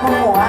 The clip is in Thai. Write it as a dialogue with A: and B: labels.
A: โมโห